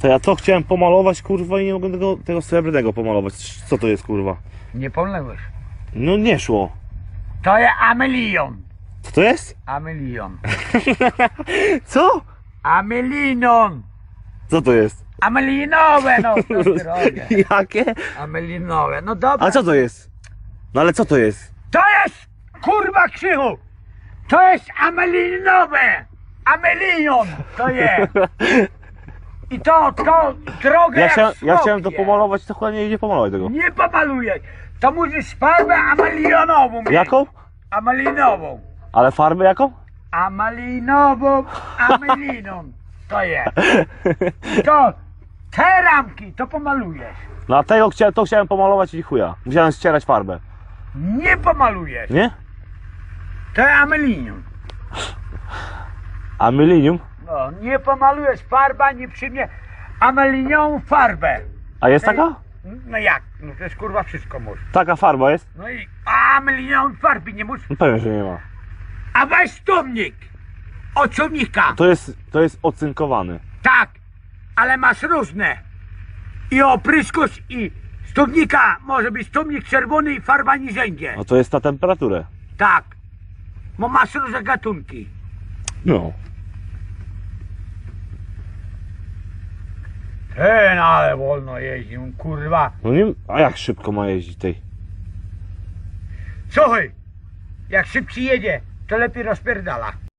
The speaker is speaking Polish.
To ja to chciałem pomalować, kurwa, i nie mogę tego, tego srebrnego pomalować. Co to jest, kurwa? Nie pomyliłeś. No nie szło. To jest amelion. Co to jest? Amelion. Co? Amelinon. Co to jest? Amelinowe, no, to ty robię. Jakie? Amelinowe, no dobra. A co to jest? No ale co to jest? To jest, kurwa krzychu. To jest amelinowe. Amelion to jest. I to, to drogę Ja, jak chciałem, ja chciałem to pomalować, to chyba nie idzie pomalować tego. Nie pomalujesz. To musisz farbę amelionową mieć. Jaką? Amelinową. Ale farbę jaką? Amalinową ameliną. To jest. To te ramki to pomalujesz. No a tego chciałem, to chciałem pomalować i chuja. Musiałem ścierać farbę. Nie pomalujesz. Nie? To jest amelinium. A? Nie pomalujesz. Farba nie przyjmie ameliniową farbę. A jest taka? No jak? No to jest kurwa wszystko może. Taka farba jest? No i ameliniową farby nie musisz. No pewnie, że nie ma. A weź stumnik. Od. To jest, to jest ocynkowany. Tak, ale masz różne. I opryszkuś i stumnika może być stumnik czerwony i farba niżędzie. No to jest na temperaturę. Tak. Bo masz różne gatunki. No. Ten ale wolno jeździ, kurwa. No nie, a jak szybko ma jeździć tej? Słuchaj, jak szybciej jedzie, to lepiej rozpierdala.